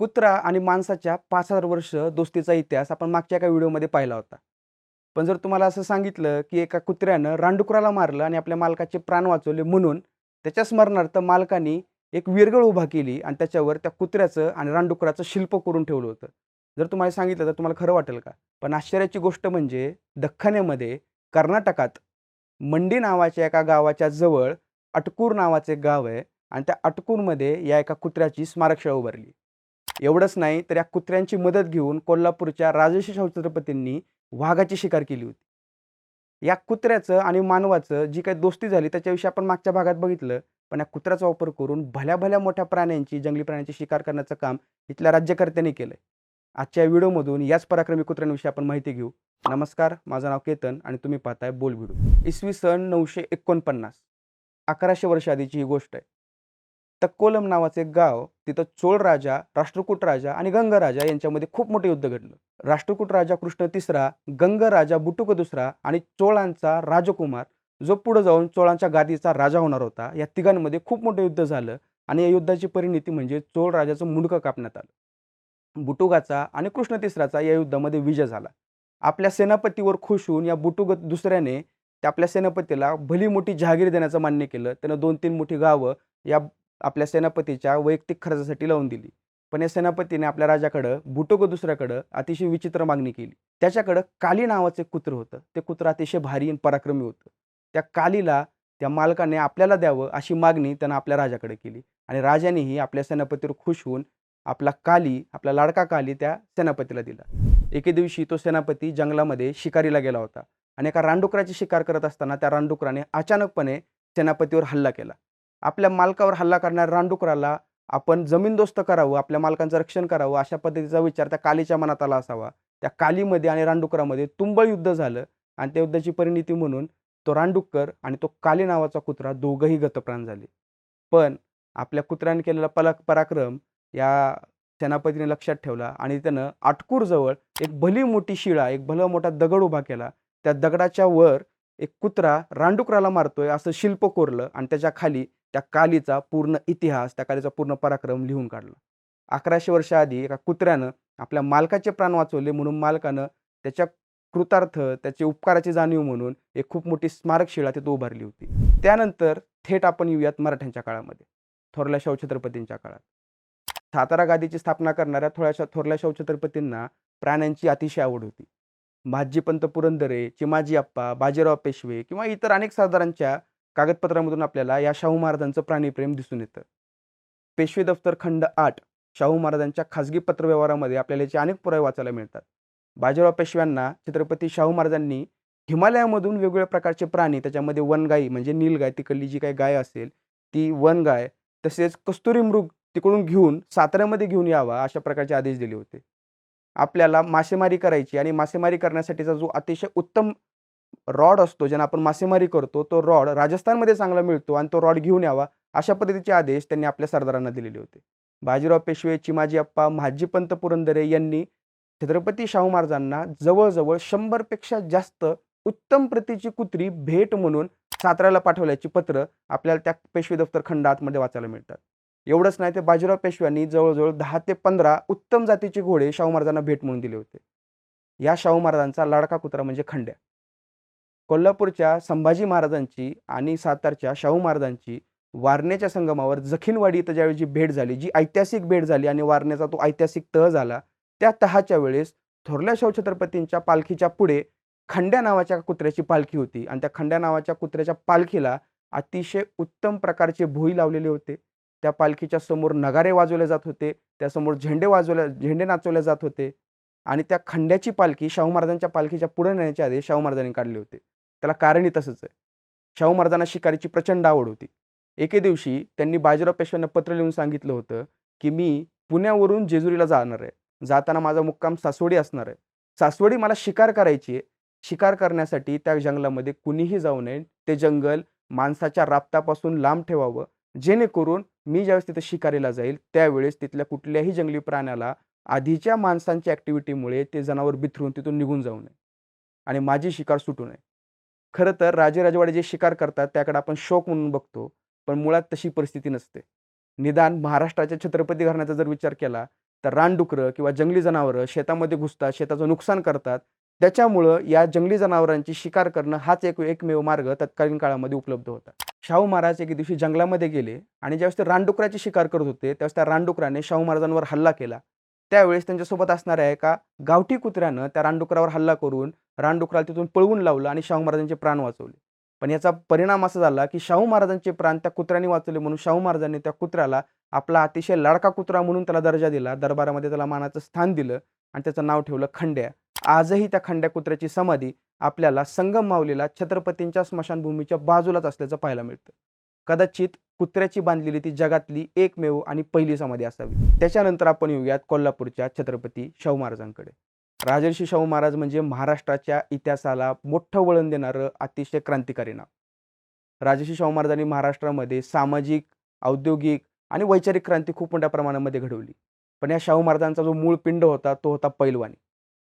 कुत्रा आणि माणसाच्या पाच हजार वर्ष दोस्तीचा इतिहास आपण मागच्या एका व्हिडिओमध्ये पाहिला होता. पण जर तुम्हाला असं सांगितलं, की एका कुत्र्यानं रानडुकराला मारलं आणि आपल्या मालकाचे प्राण वाचवले म्हणून त्याच्या स्मरणार्थ मालकानी एक विरगळ उभा केली आणि त्याच्यावर त्या कुत्र्याचं आणि रानडुकराचं शिल्प करून ठेवलं होतं. जर तुम्हाला सांगितलं तर तुम्हाला खरं वाटेल का? पण आश्चर्याची गोष्ट म्हणजे दख्खण्यामध्ये कर्नाटकात मंडी नावाच्या एका गावाच्या जवळ अटकूर नावाचे गाव आहे आणि त्या अटकूरमध्ये या एका कुत्र्याची स्मारकशाळा उभारली. एवढंच नाही तर या कुत्र्यांची मदत घेऊन कोल्हापूरच्या राजर्षी शाहू छत्रपतींनी वाघाची शिकार केली होती. या कुत्र्याचं आणि मानवाचं जी काही दोस्ती झाली त्याच्याविषयी आपण मागच्या भागात बघितलं. पण या कुत्र्याचा वापर करून भल्या-भल्या मोठ्या प्राण्यांची, जंगली प्राण्यांची शिकार करण्याचं काम इथल्या राज्यकर्त्यांनी केलंय. आजच्या व्हिडिओमधून याच पराक्रमी कुत्र्यांविषयी आपण माहिती घेऊ. नमस्कार, माझं नाव केतन आणि तुम्ही पाहताय बोल व्हिडिओ. इसवी सन 949 1100 वर्ष आधीची ही गोष्ट आहे. तक्कोलम नावाचं एक गाव, तिथं चोळ राजा, राष्ट्रकूट राजा आणि गंग राजा यांच्यामध्ये खूप मोठं युद्ध घडलं. राष्ट्रकूट राजा कृष्ण तिसरा, गंग राजा बुटुक दुसरा आणि चोळांचा राजकुमार जो पुढे जाऊन चोळांच्या गादीचा राजा होणार होता. या तिघांमध्ये खूप मोठं युद्ध झालं आणि या युद्धाची परिणिती म्हणजे चोळ राजाचं मुंडकं कापण्यात आलं. बुटुगाचा आणि कृष्ण तिसराचा या युद्धामध्ये विजय झाला. आपल्या सेनापतीवर खुश होऊन या बुटुक दुसऱ्याने आपल्या सेनापतीला भली मोठी जहागीर देण्याचं मान्य केलं. त्यानं 2-3 मोठी गावं या आपल्या सेनापतीच्या वैयक्तिक खर्चासाठी लावून दिली. पण या सेनापतीने आपल्या राजाकडं बुटोगो दुसऱ्याकडं अतिशय विचित्र मागणी केली. त्याच्याकडं काली नावाचं एक कुत्र होतं. ते कुत्रं अतिशय भारी आणि पराक्रमी होतं. त्या कालीला त्या मालकाने आपल्याला द्यावं अशी मागणी त्यानं आपल्या राजाकडे केली आणि राजानेही आपल्या सेनापतीवर खुश होऊन आपला काली, आपला लाडका काली त्या सेनापतीला दिला. एके दिवशी तो सेनापती जंगलामध्ये शिकारीला गेला होता आणि एका रानडुकराची शिकार करत असताना त्या रानडुकराने अचानकपणे सेनापतीवर हल्ला केला. आपल्या मालकावर हल्ला करणाऱ्या रानडुकराला आपण जमीनदोस्त करावं, आपल्या मालकांचं रक्षण करावं अशा पद्धतीचा विचार त्या कालीच्या मनात आला असावा. त्या कालीमध्ये आणि रानडुकरामध्ये तुंबळ युद्ध झालं आणि त्या युद्धाची परिणिती म्हणून तो रानडुक्कर आणि तो काली नावाचा कुत्रा दोघंही गतप्राण झाले. पण आपल्या कुत्र्याने केलेला पला पराक्रम या सेनापतीने लक्षात ठेवला आणि त्यानं आटकूरजवळ एक भली मोठी शिळा, एक भला मोठा दगड उभा केला. त्या दगडाच्या वर एक कुत्रा रानडुकराला मारतोय असं शिल्प कोरलं आणि त्याच्याखाली त्या कालीचा पूर्ण इतिहास, त्या कालीचा पूर्ण पराक्रम लिहून काढला. अकराशे वर्ष आधी एका कुत्र्यानं आपल्या मालकाचे प्राण वाचवले म्हणून मालकानं त्याच्या कृतार्थ, त्याचे उपकाराची जाणीव म्हणून एक खूप मोठी स्मारकशिळा तिथं उभारली होती. त्यानंतर थेट आपण येऊयात मराठ्यांच्या काळामध्ये, थोरल्या शौछत्रपतींच्या काळात. सातारा गादीची स्थापना करणाऱ्या थोड्याशा थोरल्या शौछत्रपतींना प्राण्यांची अतिशय आवड होती. महादजीपंत पुरंदरे, चिमाजी अप्पा, बाजीराव पेशवे किंवा इतर अनेक सरदारांच्या कागदपत्रामधून आपल्याला या शाहू महाराजांचं प्राणीप्रेम दिसून येतं. पेशवे दफ्तर खंड आठ शाहू महाराजांच्या खाजगी पत्रव्यवहारामध्ये आपल्याला याचे अनेक पुरावे वाचायला मिळतात. बाजीराव पेशव्यांना छत्रपती शाहू महाराजांनी हिमालयामधून वेगवेगळ्या प्रकारचे प्राणी त्याच्यामध्ये वनगाई म्हणजे नीलगाय तिकडली जी काही गाय असेल ती वनगाय तसेच कस्तुरी मृग तिकडून घेऊन साताऱ्यामध्ये घेऊन यावा अशा प्रकारचे आदेश दिले होते. आपल्याला मासेमारी करायची आणि मासेमारी करण्यासाठीचा जो अतिशय उत्तम रॉड असतो ज्यांना आपण मासेमारी करतो तो रॉड राजस्थानमध्ये चांगला मिळतो आणि तो रॉड घेऊन यावा अशा पद्धतीचे आदेश त्यांनी आपल्या सरदारांना दिलेले होते. बाजीराव पेशवे, चिमाजी अप्पा, महादजीपंत पुरंदरे यांनी छत्रपती शाहू महाराजांना जवळ-जवळ 100 पेक्षा जास्त उत्तम प्रतीची कुत्री भेट म्हणून साताऱ्याला पाठवल्याची पत्र आपल्याला त्या पेशवे दफ्तर खंड 8 मध्ये वाचायला मिळतात. एवढंच नाही तर बाजीराव पेशव्यांनी जवळजवळ दहा ते 15 उत्तम जातीचे घोडे शाहू महाराजांना भेट म्हणून दिले होते. या शाहू महाराजांचा लाडका कुत्रा म्हणजे खंड्या. कोल्हापूरच्या संभाजी महाराजांची आणि सातारच्या शाहू महाराजांची वारण्याच्या संगमावर जखीनवाडी इथं ज्यावेळी जी भेट झाली, जी ऐतिहासिक भेट झाली आणि वारण्याचा तो ऐतिहासिक तह झाला. त्या तहाच्या वेळेस थोरल्या शाहू छत्रपतींच्या पालखीच्या पुढे खंड्या नावाच्या कुत्र्याची पालखी होती आणि त्या खंड्या नावाच्या कुत्र्याच्या पालखीला अतिशय उत्तम प्रकारचे भोई लावलेले होते. त्या पालखीच्या समोर नगारे वाजवले जात होते. त्यासमोर झेंडे वाजवले झेंडे नाचवले जात होते आणि त्या खंड्याची पालखी शाहू महाराजांच्या पालखीच्या पुढे नेण्याचे आदेश शाहू महाराजांनी काढले होते. त्याला कारणही तसंच आहे. शाहू महाराजांना शिकारीची प्रचंड आवड होती. एके दिवशी त्यांनी बाजीराव पेशव्यांना पत्र लिहून सांगितलं होतं, की मी पुण्यावरून जेजुरीला जाणार आहे. जाताना माझा मुक्काम सासवडी असणार आहे. सासवडी मला शिकार करायची आहे. शिकार करण्यासाठी त्या जंगलामध्ये कुणीही जाऊ नये. ते जंगल माणसाच्या राप्तापासून लांब ठेवावं. जेणेकरून मी ज्यावेळेस तिथे शिकारीला जाईल त्यावेळेस तिथल्या कुठल्याही जंगली प्राण्याला आधीच्या माणसांच्या ॲक्टिव्हिटीमुळे ते जनावर बिथरून तिथून निघून जाऊ नये आणि माझी शिकार सुटू नये. खरं तर राजेराजवाडे जे शिकार करतात त्याकडे आपण शोक म्हणून बघतो. पण मुळात तशी परिस्थिती नसते. निदान महाराष्ट्राच्या छत्रपती घराण्याचा जर विचार केला तर रानडुकरं किंवा जंगली जनावरं शेतामध्ये घुसतात शेताचं नुकसान करतात त्याच्यामुळं या जंगली जनावरांची शिकार करणं हाच एक एकमेव मार्ग तत्कालीन काळामध्ये उपलब्ध होता शाहू महाराज एके दिवशी जंगलामध्ये गेले आणि ज्यावेळेस ते रानडुकराची शिकार करत होते त्यावेळेस त्या रानडुकराने शाहू महाराजांवर हल्ला केला त्यावेळेस त्यांच्यासोबत असणाऱ्या एका गावठी कुत्र्यानं त्या रानडुकरावर हल्ला करून रानडुकराला तिथून पळवून लावलं आणि शाहू महाराजांचे प्राण वाचवले. पण याचा परिणाम असा झाला की शाहू महाराजांचे प्राण त्या कुत्र्याने वाचवले म्हणून शाहू महाराजांनी त्या कुत्र्याला आपला अतिशय लाडका कुत्रा म्हणून त्याला दर्जा दिला. दरबारामध्ये त्याला मानाचं स्थान दिलं आणि त्याचं नाव ठेवलं खंड्या. आजही त्या खंड्या कुत्र्याची समाधी आपल्याला संगम मावलेला छत्रपतींच्या स्मशानभूमीच्या बाजूलाच असल्याचं पाहायला मिळतं. कदाचित कुत्र्याची बांधलेली ती जगातली एकमेव आणि पहिली समाधी असावी. त्याच्यानंतर आपण येऊयात कोल्हापूरच्या छत्रपती शाहू महाराजांकडे. राजर्षी शाहू महाराज म्हणजे महाराष्ट्राच्या इतिहासाला मोठं वळण देणारं अतिशय क्रांतिकारी नाव. राजर्षी शाहू महाराजांनी महाराष्ट्रामध्ये सामाजिक औद्योगिक आणि वैचारिक क्रांती खूप मोठ्या प्रमाणामध्ये घडवली. पण या शाहू महाराजांचा जो मूळ पिंड होता तो होता पैलवानी.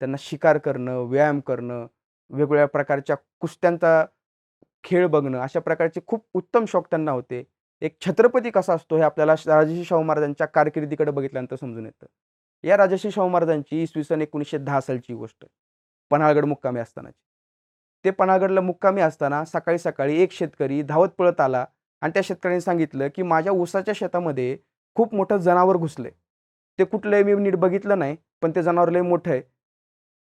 त्यांना शिकार करणं व्यायाम करणं वेगवेगळ्या प्रकारच्या कुस्त्यांचा खेळ बघणं अशा प्रकारचे खूप उत्तम शौक त्यांना होते. एक छत्रपती कसा असतो हे आपल्याला राजर्षी शाहू महाराजांच्या कारकिर्दीकडे बघितल्यानंतर समजून येतं. या राजर्षी शाहू महाराजांची इसवी सन एकोणीसशे दहा सालची गोष्ट. पन्हाळगड मुक्कामी असतानाची. ते पन्हाळगडला मुक्कामी असताना सकाळी सकाळी एक शेतकरी धावत पळत आला आणि त्या शेतकऱ्याने सांगितलं की माझ्या ऊसाच्या शेतामध्ये खूप मोठं जनावर घुसलंय. ते कुठलंही मी नीट बघितलं नाही पण ते जनावर लय मोठं आहे.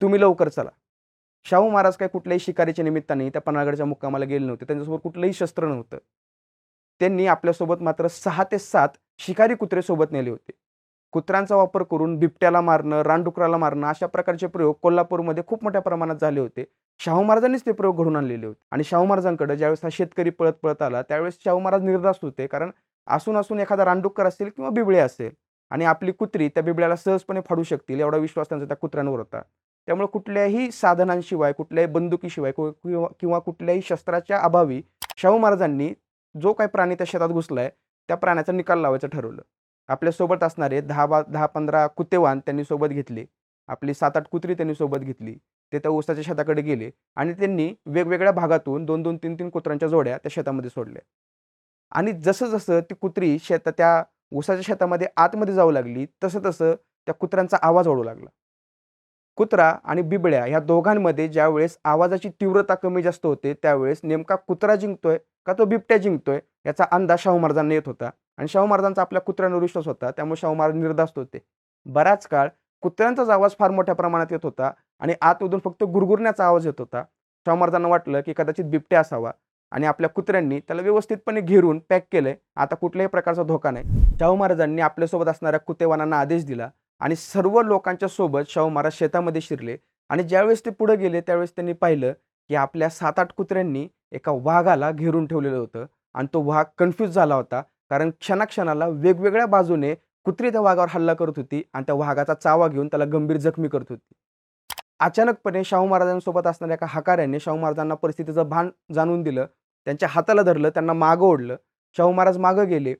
तुम्ही लवकर चला. शाहू महाराज काय कुठल्याही शिकारीच्या निमित्ताने त्या पन्हाळगडच्या मुक्कामाला गेले नव्हते. त्यांच्यासोबत कुठलंही शस्त्र नव्हतं. त्यांनी आपल्यासोबत मात्र सहा ते सात शिकारी कुत्रे सोबत नेले होते. कुत्र्यांचा वापर करून बिबट्याला मारणं रानडुकराला मारणं अशा प्रकारचे प्रयोग कोल्हापूरमध्ये खूप मोठ्या प्रमाणात झाले होते. शाहू महाराजांनीच ते प्रयोग घडून आणलेले होते. आणि शाहू महाराजांकडे ज्यावेळेस हा शेतकरी पळत पळत आला त्यावेळेस शाहू महाराज निर्धास्त होते. कारण असून असून एखादा रानडुक्कर असेल किंवा बिबळे असेल आणि आपली कुत्री त्या बिबळ्याला सहजपणे फाडू शकतील एवढा विश्वास त्यांचा त्या कुत्र्यांवर होता. त्यामुळे कुठल्याही साधनांशिवाय कुठल्याही बंदुकीशिवाय किंवा किंवा कुठल्याही शस्त्राच्या अभावी शाहू महाराजांनी जो काही प्राणी त्या शेतात घुसलाय त्या प्राण्याचा निकाल लावायचं ठरवलं. आपल्यासोबत असणारे दहा बा दहा पंधरा कुत्तेवान त्यांनी सोबत घेतले. आपली सात आठ कुत्री त्यांनी सोबत घेतली. ते त्या ऊसाच्या शेताकडे गेले आणि त्यांनी वेगवेगळ्या भागातून दोन दोन तीन तीन कुत्र्यांच्या जोड्या त्या शेतामध्ये सोडल्या. आणि जसं जसं ती कुत्री शेता त्या ऊसाच्या शेतामध्ये आतमध्ये जाऊ लागली तसं तसं त्या कुत्र्यांचा आवाज ओढू लागला. कुत्रा आणि बिबड्या ह्या दोघांमध्ये ज्यावेळेस आवाजाची तीव्रता कमी जास्त होते त्यावेळेस नेमका कुत्रा जिंकतोय का तो बिबट्या जिंकतोय याचा अंदाज शाहू महाराजांना येत होता. आणि शाहू महाराजांचा आपल्या कुत्र्यांवर विश्वास होता त्यामुळे शाहू महाराज निर्धास्त होते. बराच काळ कुत्र्यांचाच आवाज फार मोठ्या प्रमाणात येत होता आणि आतमधून फक्त गुरगुरण्याचा आवाज येत होता. शाहू महाराजांना वाटलं की कदाचित बिबट्या असावा आणि आपल्या कुत्र्यांनी त्याला व्यवस्थितपणे घेरून पॅक केलंय. आता कुठल्याही प्रकारचा धोका नाही. शाहू महाराजांनी आपल्यासोबत असणाऱ्या कुतेवानांना आदेश दिला आणि सर्व लोकांच्या सोबत शाहू महाराज शेतामध्ये शिरले आणि ज्यावेळेस ते पुढे गेले त्यावेळेस त्यांनी पाहिलं की आपल्या सात आठ कुत्र्यांनी एका वाघाला घेरून ठेवलेलं होतं आणि तो वाघ कन्फ्यूज झाला होता. कारण क्षणाक्षणाला वेगवेगळ्या बाजूने कुत्री त्या वाघावर हल्ला करत होती आणि त्या वाघाचा चावा घेऊन त्याला गंभीर जखमी करत होती. अचानकपणे शाहू महाराजांसोबत असणाऱ्या एका हकाऱ्याने शाहू महाराजांना परिस्थितीचं भान जाणून दिलं. त्यांच्या हाताला धरलं त्यांना मागं ओढलं. शाहू महाराज मागं गेले.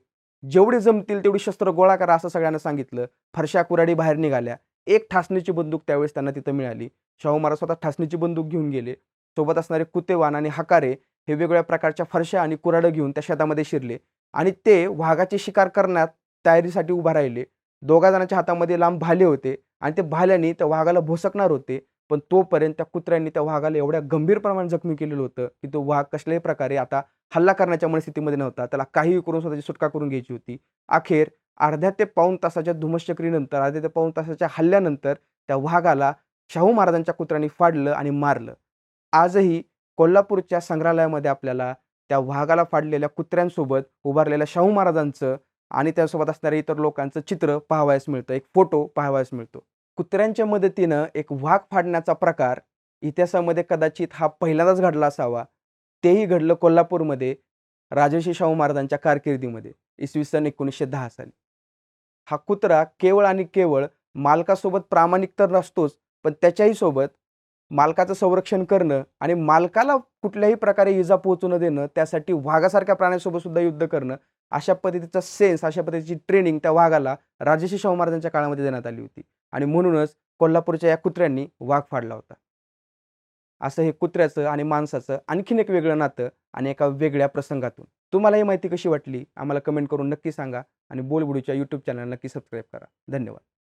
जेवढे जमतील तेवढी शस्त्र गोळा करा असं सगळ्यांना सांगितलं. फरशा कुराडी बाहेर निघाल्या. एक ठासणीची बंदूक त्यावेळेस त्यांना तिथं मिळाली. शाहू महाराज स्वतः ठासणीची बंदूक घेऊन गेले. सोबत असणारे कुतेवान आणि हकारे हे वेगवेगळ्या प्रकारच्या फरशा आणि कुराडं घेऊन त्या शेतामध्ये शिरले. आणि ते वाघाची शिकार करण्यात तयारीसाठी उभा राहिले. दोघा जणांच्या हातामध्ये लांब भाले होते आणि ते भाल्याने त्या वाघाला भोसकणार होते. पण तोपर्यंत त्या कुत्र्यांनी त्या वाघाला एवढ्या गंभीर प्रमाणात जखमी केलेलं होतं की तो वाघ कसल्याही प्रकारे आता हल्ला करण्याच्या मनस्थितीमध्ये नव्हता. त्याला काहीही करून स्वतःची सुटका करून घ्यायची होती. अखेर अर्ध्या ते पाऊन तासाच्या धुमश्चक्रीनंतर अर्ध्या ते पाऊन तासाच्या हल्ल्यानंतर त्या वाघाला शाहू महाराजांच्या कुत्र्यांनी फाडलं आणि मारलं. आजही कोल्हापूरच्या संग्रहालयामध्ये आपल्याला त्या वाघाला फाडलेल्या कुत्र्यांसोबत उभारलेल्या शाहू महाराजांचं आणि त्यासोबत असणाऱ्या इतर लोकांचं चित्र पाहावयास मिळतं. एक फोटो पाहावयास मिळतो. कुत्र्यांच्या मदतीनं एक वाघ फाडण्याचा प्रकार इतिहासामध्ये कदाचित हा पहिल्यांदाच घडला असावा. तेही घडलं कोल्हापूरमध्ये राजर्षी शाहू महाराजांच्या कारकिर्दीमध्ये इसवी सन एकोणीसशे दहा साली. हा कुत्रा केवळ आणि केवळ मालकासोबत प्रामाणिक तर नसतोच पण त्याच्याही सोबत मालकाचं संरक्षण करणं आणि मालकाला कुठल्याही प्रकारे इजा पोहोचू न देणं त्यासाठी वाघासारख्या प्राण्यासोबत सुद्धा युद्ध करणं अशा पद्धतीचा सेन्स अशा पद्धतीची ट्रेनिंग त्या वाघाला राजर्षी शाहू महाराजांच्या काळामध्ये देण्यात आली होती. आणि म्हणूनच कोल्हापूरच्या या कुत्र्यांनी वाघ फाडला होता. असं हे कुत्र्याचं आणि माणसाचं आणखीन एक वेगळं नातं आणि एका वेगळ्या प्रसंगातून. तुम्हाला ही माहिती कशी वाटली? आम्हाला कमेंट करून नक्की सांगा आणि बोलबुडीच्या यूट्यूब चॅनल नक्की सबस्क्राईब करा. धन्यवाद.